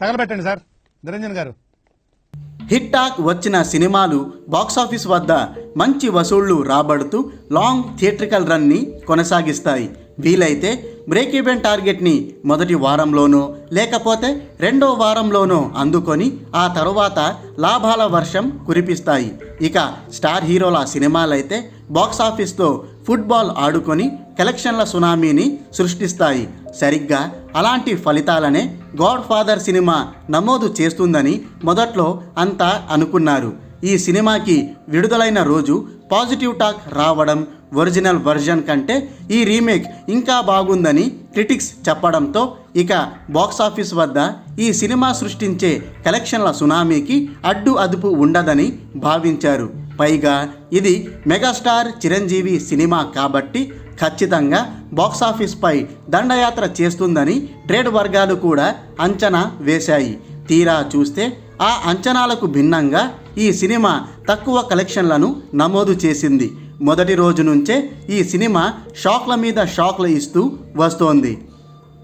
తగలబెట్టండి sir. Niranjan గారు. Hit talk వచ్చిన సినిమాలు బాక్సాఫీస్ వద్ద మంచి వసూళ్ళు రాబడుతూ లాంగ్ థియేట్రికల్ రన్ని కొనసాగిస్తాయి. వీలైతే బ్రేక్ ఈవెన్ టార్గెట్ని మొదటి వారంలోనో లేకపోతే రెండో వారంలోనో అందుకొని ఆ తరువాత లాభాల వర్షం కురిపిస్తాయి. ఇక స్టార్ హీరోల సినిమాలైతే బాక్సాఫీస్తో ఫుట్బాల్ ఆడుకొని కలెక్షన్ల సునామీని సృష్టిస్తాయి. సరిగ్గా అలాంటి ఫలితాలనే గాడ్ ఫాదర్ సినిమా నమోదు చేస్తుందని మొదట్లో అంతా అనుకున్నారు. ఈ సినిమాకి విడుదలైన రోజు పాజిటివ్ టాక్ రావడం ఒరిజినల్ వర్జన్ కంటే ఈ రీమేక్ ఇంకా బాగుందని క్రిటిక్స్ చెప్పడంతో ఇక బాక్సాఫీస్ వద్ద ఈ సినిమా సృష్టించే కలెక్షన్ల సునామీకి అడ్డు అదుపు ఉండదని భావించారు. పైగా ఇది మెగాస్టార్ చిరంజీవి సినిమా కాబట్టి ఖచ్చితంగా బాక్సాఫీస్పై దండయాత్ర చేస్తుందని ట్రేడ్ వర్గాలు కూడా అంచనా వేశాయి. తీరా చూస్తే ఆ అంచనాలకు భిన్నంగా ఈ సినిమా తక్కువ కలెక్షన్లను నమోదు చేసింది. మొదటి రోజు నుంచే ఈ సినిమా షాక్ల మీద షాక్లు ఇస్తూ వస్తోంది.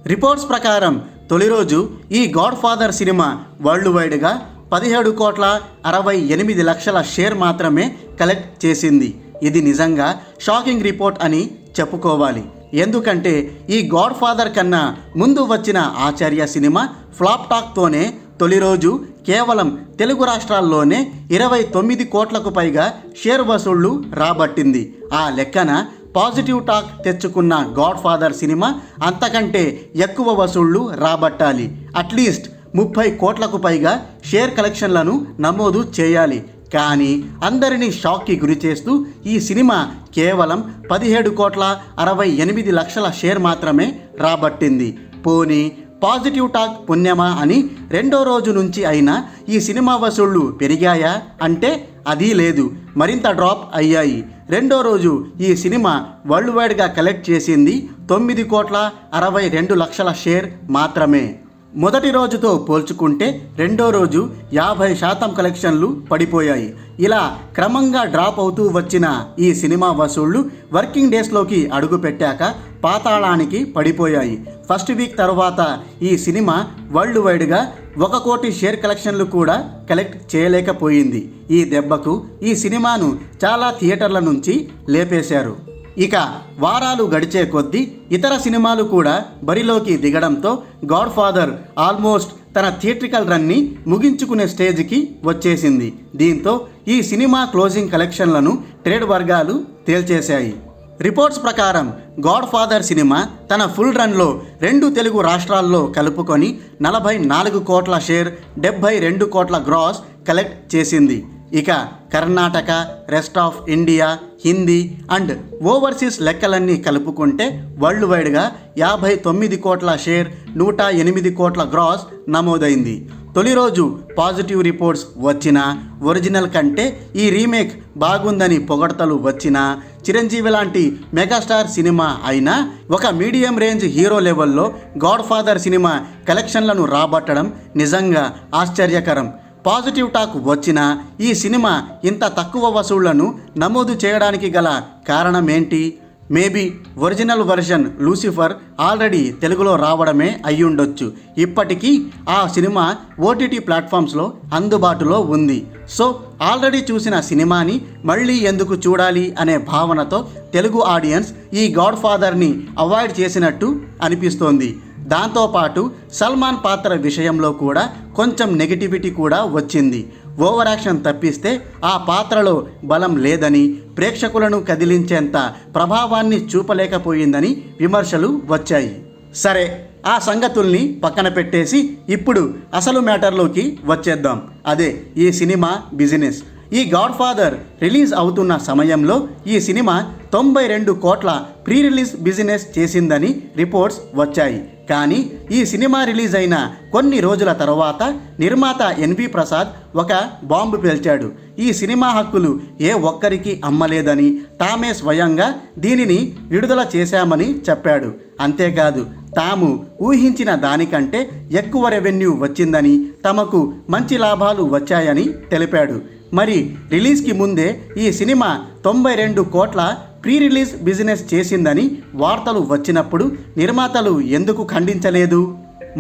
రిపోర్ట్స్ ప్రకారం తొలి రోజు ఈ గాడ్ ఫాదర్ సినిమా వరల్డ్ వైడ్గా పదిహేడు కోట్ల అరవై ఎనిమిది లక్షల షేర్ మాత్రమే కలెక్ట్ చేసింది. ఇది నిజంగా షాకింగ్ రిపోర్ట్ అని చెప్పుకోవాలి. ఎందుకంటే ఈ గాడ్ ఫాదర్ కన్నా ముందు వచ్చిన ఆచార్య సినిమా ఫ్లాప్ టాక్తోనే తొలి రోజు కేవలం తెలుగు రాష్ట్రాల్లోనే ఇరవై తొమ్మిది కోట్లకు పైగా షేర్ వసూళ్ళు రాబట్టింది. ఆ లెక్కన పాజిటివ్ టాక్ తెచ్చుకున్న గాడ్ ఫాదర్ సినిమా అంతకంటే ఎక్కువ వసూళ్ళు రాబట్టాలి. అట్లీస్ట్ ముప్పై కోట్లకు పైగా షేర్ కలెక్షన్లను నమోదు చేయాలి. కానీ అందరినీ షాక్కి గురి చేస్తూ ఈ సినిమా కేవలం పదిహేడు కోట్ల అరవై ఎనిమిది లక్షల షేర్ మాత్రమే రాబట్టింది. పోనీ పాజిటివ్ టాక్ పుణ్యమా అని రెండో రోజు నుంచి అయినా ఈ సినిమా వసూళ్ళు పెరిగాయా? అంటే అది లేదు. మరింత డ్రాప్ అయ్యాయి. రెండో రోజు ఈ సినిమా వరల్డ్ వైడ్గా కలెక్ట్ చేసింది తొమ్మిది కోట్ల అరవై రెండు లక్షల షేర్ మాత్రమే. మొదటి రోజుతో పోల్చుకుంటే రెండో రోజు యాభై శాతం కలెక్షన్లు పడిపోయాయి. ఇలా క్రమంగా డ్రాప్ అవుతూ వచ్చిన ఈ సినిమా వసూళ్ళు వర్కింగ్ డేస్లోకి అడుగు పెట్టాక పాతాళానికి పడిపోయాయి. ఫస్ట్ వీక్ తర్వాత ఈ సినిమా వరల్డ్ వైడ్గా ఒక కోటి షేర్ కలెక్షన్లు కూడా కలెక్ట్ చేయలేకపోయింది. ఈ దెబ్బకు ఈ సినిమాను చాలా థియేటర్ల నుంచి లేపేశారు. ఇక వారాలు గడిచే కొద్దీ ఇతర సినిమాలు కూడా బరిలోకి దిగడంతో గాడ్ ఫాదర్ ఆల్మోస్ట్ తన థియేట్రికల్ రన్ని ముగించుకునే స్టేజ్కి వచ్చేసింది. దీంతో ఈ సినిమా క్లోజింగ్ కలెక్షన్లను ట్రేడ్ వర్గాలు తేల్చేశాయి. రిపోర్ట్స్ ప్రకారం గాడ్ ఫాదర్ సినిమా తన ఫుల్ రన్లో రెండు తెలుగు రాష్ట్రాల్లో కలుపుకొని నలభై నాలుగు కోట్ల షేర్ డెబ్బై రెండు కోట్ల గ్రాస్ కలెక్ట్ చేసింది. ఇక Karnataka rest of India Hindi and overseas లెక్కలన్నీ కలుపుకుంటే వరల్డ్ వైడ్గా యాభై తొమ్మిది కోట్ల షేర్ నూట ఎనిమిది కోట్ల గ్రాస్ నమోదైంది. తొలి రోజు పాజిటివ్ రిపోర్ట్స్ వచ్చినా ఒరిజినల్ కంటే ఈ రీమేక్ బాగుందని పొగడతలు వచ్చినా చిరంజీవి లాంటి మెగాస్టార్ సినిమా అయినా ఒక మీడియం రేంజ్ హీరో లెవెల్లో గాడ్ ఫాదర్ సినిమా కలెక్షన్లను రాబట్టడం నిజంగా ఆశ్చర్యకరం. పాజిటివ్ టాక్ వచ్చినా ఈ సినిమా ఇంత తక్కువ వసూళ్ళను నమోదు చేయడానికి గల కారణం ఏంటి maybe original version Lucifer already తెలుగులో రావడమే అయ్యుండొచ్చు. ఇప్పటికీ ఆ సినిమా ఓటీటీ ప్లాట్ఫామ్స్లో అందుబాటులో ఉంది. సో ఆల్రెడీ చూసిన సినిమాని మళ్ళీ ఎందుకు చూడాలి అనే భావనతో తెలుగు ఆడియన్స్ ఈ గాడ్ ఫాదర్ని అవాయిడ్ చేసినట్టు అనిపిస్తోంది. దాంతోపాటు సల్మాన్ పాత్ర విషయంలో కూడా కొంచెం నెగిటివిటీ కూడా వచ్చింది. ఓవర్ యాక్షన్ తప్పిస్తే ఆ పాత్రలో బలం లేదని ప్రేక్షకులను కదిలించేంత ప్రభావాన్ని చూపలేకపోయిందని విమర్శలు వచ్చాయి. సరే ఆ సంగతుల్ని పక్కన పెట్టేసి ఇప్పుడు అసలు మ్యాటర్లోకి వచ్చేద్దాం. అదే ఈ సినిమా బిజినెస్. ఈ గాడ్ ఫాదర్ రిలీజ్ అవుతున్న సమయంలో ఈ సినిమా తొంభై రెండు కోట్ల ప్రీ రిలీజ్ బిజినెస్ చేసిందని రిపోర్ట్స్ వచ్చాయి. కానీ ఈ సినిమా రిలీజ్ అయిన కొన్ని రోజుల తర్వాత నిర్మాత ఎన్వి ప్రసాద్ ఒక బాంబు పేల్చాడు. ఈ సినిమా హక్కులు ఏ ఒక్కరికి అమ్మలేదని తామే స్వయంగా దీనిని విడుదల చేశామని చెప్పాడు. అంతేకాదు తాము ఊహించిన దానికంటే ఎక్కువ రెవెన్యూ వచ్చిందని తమకు మంచి లాభాలు వచ్చాయని తెలిపాడు. మరి రిలీజ్కి ముందే ఈ సినిమా తొంభై రెండు కోట్ల ప్రీ రిలీజ్ బిజినెస్ చేసిందని వార్తలు వచ్చినప్పుడు నిర్మాతలు ఎందుకు ఖండించలేదు?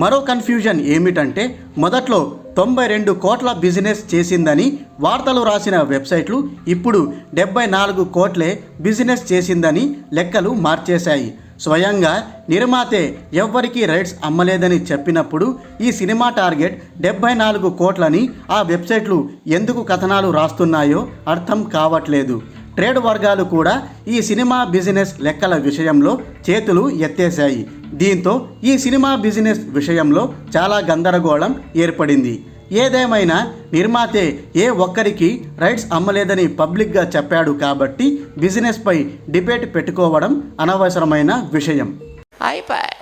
మరో కన్ఫ్యూజన్ ఏమిటంటే మొదట్లో తొంభై రెండు కోట్ల బిజినెస్ చేసిందని వార్తలు రాసిన వెబ్సైట్లు ఇప్పుడు డెబ్బై నాలుగు కోట్లే బిజినెస్ చేసిందని లెక్కలు మార్చేశాయి. స్వయంగా నిర్మాతే ఎవ్వరికీ రైట్స్ అమ్మలేదని చెప్పినప్పుడు ఈ సినిమా టార్గెట్ డెబ్బై నాలుగు కోట్లని ఆ వెబ్సైట్లు ఎందుకు కథనాలు రాస్తున్నాయో అర్థం కావట్లేదు. ట్రేడ్ వర్గాలు కూడా ఈ సినిమా బిజినెస్ లెక్కల విషయంలో చేతులు ఎత్తేశాయి. దీంతో ఈ సినిమా బిజినెస్ విషయంలో చాలా గందరగోళం ఏర్పడింది. ఏదేమైనా నిర్మాతే ఏ ఒక్కరికి రైట్స్ అమ్మలేదని పబ్లిక్గా చెప్పాడు కాబట్టి బిజినెస్పై డిబేట్ పెట్టుకోవడం అనవసరమైన విషయం. అయిపోయి.